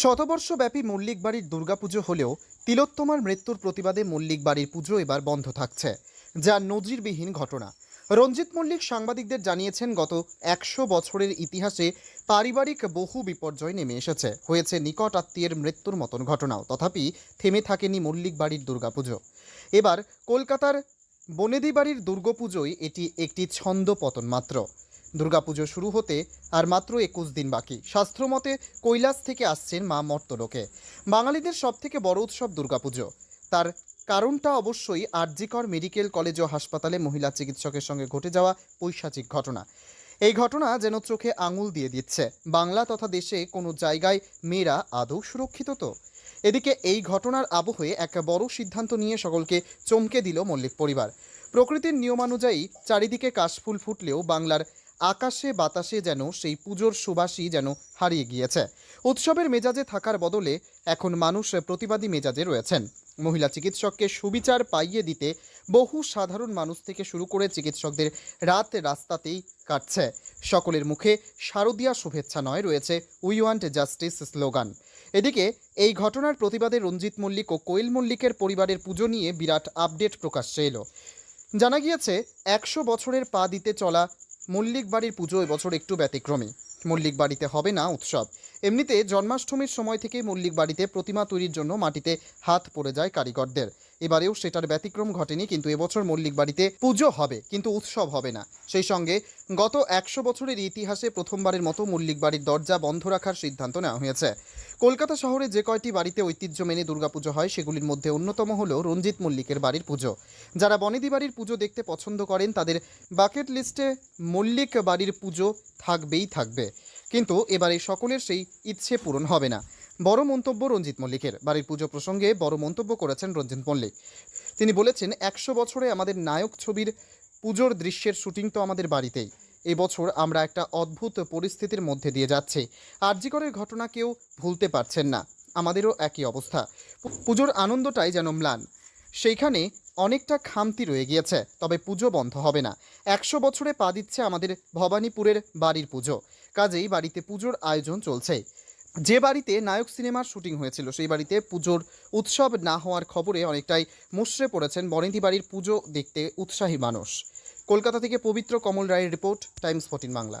শতবর্ষব্যাপী মল্লিক বাড়ির দুর্গাপুজো হলেও তিলোত্তমার মৃত্যুর প্রতিবাদে মল্লিক বাড়ির পুজো এবার বন্ধ থাকছে, যা নজিরবিহীন ঘটনা। রঞ্জিত মল্লিক সাংবাদিকদের জানিয়েছেন, গত একশো বছরের ইতিহাসে পারিবারিক বহু বিপর্যয় নেমে এসেছে। হয়েছে নিকট আত্মীয়ের মৃত্যুর মতন ঘটনাও, তথাপি থেমে থাকেনি মল্লিক বাড়ির দুর্গাপুজো। এবার কলকাতার বনেদি বাড়ির দুর্গাপুজোয় এটি একটি ছন্দ পতন মাত্র। দুর্গাপুজো শুরু হতে আর মাত্র একুশ দিন বাকি। শাস্ত্রমতে কৈলাস থেকে আসছেন মা মর্তলোকে। বাঙালিদের সবথেকে বড় উৎসব দুর্গাপুজো। তার কারণটা অবশ্যই আরজিকর মেডিকেল কলেজ ও হাসপাতালে মহিলা চিকিৎসকের সঙ্গে ঘটে যাওয়া পৈশাচিক ঘটনা। এই ঘটনা যেন চোখে আঙুল দিয়ে দিচ্ছে। বাংলা তথা দেশে কোনো জায়গায় মেয়েরা আদৌ সুরক্ষিত তো? এদিকে এই ঘটনার আবহে এক বড় সিদ্ধান্ত নিয়ে সকলকে চমকে দিল মল্লিক পরিবার। প্রকৃতির নিয়মানুযায়ী চারিদিকে কাশফুল ফুটলেও বাংলার আকাশে বাতাসে যেন সেই পুজোর সুবাসই যেন হারিয়ে গিয়েছে। উৎসবের মেজাজে থাকার বদলে এখন মানুষ প্রতিবাদী মেজাজে রয়েছেন। মহিলা চিকিৎসককে সুবিচার পাইয়ে দিতে বহু সাধারণ মানুষ থেকে শুরু করে চিকিৎসকদের রাত রাস্তাতেই কাটছে। সকলের মুখে শারদীয়া শুভেচ্ছা নয় রয়েছে উই ওয়ান্ট জাস্টিস স্লোগান। এদিকে এই ঘটনার প্রতিবাদে রঞ্জিত মল্লিক ও কোয়েল মল্লিকের পরিবারের পুজো নিয়ে বিরাট আপডেট প্রকাশ্যে এলো। জানা গিয়েছে, একশো বছরের পা দিতে চলা মল্লিক বাড়ির পুজো এবছর একটু ব্যতিক্রমী। মল্লিক বাড়িতে হবে না উৎসব। এমনিতে জন্মাষ্টমীর সময় থেকে মল্লিক বাড়িতে প্রতিমা তৈরির জন্য মাটিতে হাত পড়ে যায় কারিগরদের। এবারেও সেটার ব্যতিক্রম ঘটেনি, কিন্তু এবছর মল্লিক বাড়িতে পুজো হবে, কিন্তু উৎসব হবে না। সেই সঙ্গে গত একশো বছরের ইতিহাসে প্রথমবারের মতো মল্লিক বাড়ির দরজা বন্ধ রাখার সিদ্ধান্ত নেওয়া হয়েছে। কলকাতা শহরে যে কয়টি বাড়িতে ঐতিহ্য মেনে দুর্গাপুজো হয়, সেগুলির মধ্যে অন্যতম হল রঞ্জিত মল্লিকের বাড়ির পুজো। যারা বনেদি বাড়ির পুজো দেখতে পছন্দ করেন, তাদের বাকেট লিস্টে মল্লিক বাড়ির পুজো থাকবেই থাকবে। কিন্তু এবারে সকলের সেই ইচ্ছে পূরণ হবে না। বড় মন্তব্য রঞ্জিত মল্লিকের। বাড়ির পুজো প্রসঙ্গে বড় মন্তব্য করেছেন রঞ্জিত মল্লিক। তিনি বলেছেন, একশো বছরে আমাদের নায়ক ছবির পুজোর দৃশ্যের শুটিং তো আমাদের বাড়িতেই। এবছর আমরা একটা অদ্ভুত পরিস্থিতির মধ্যে দিয়ে যাচ্ছি। আরজিকরের ঘটনা কেউ ভুলতে পারছেন না। আমাদেরও একই অবস্থা। পুজোর আনন্দটাই যেন ম্লান। সেইখানে অনেকটা খামতি রয়ে গিয়েছে, তবে পুজো বন্ধ হবে না। একশো বছরে পা দিচ্ছে আমাদের ভবানীপুরের বাড়ির পুজো। কাজেই বাড়িতে পুজোর আয়োজন চলছে। যে বাড়িতে নায়ক সিনেমার শুটিং হয়েছিল, সেই বাড়িতে পুজোর উৎসব না হওয়ার খবরে অনেকটাই মুষড়ে পড়েছেন বনেদি বাড়ির পুজো দেখতে উৎসাহী মানুষ। কলকাতা থেকে পবিত্র কমল রায়ের report, Times fourteen Bangla.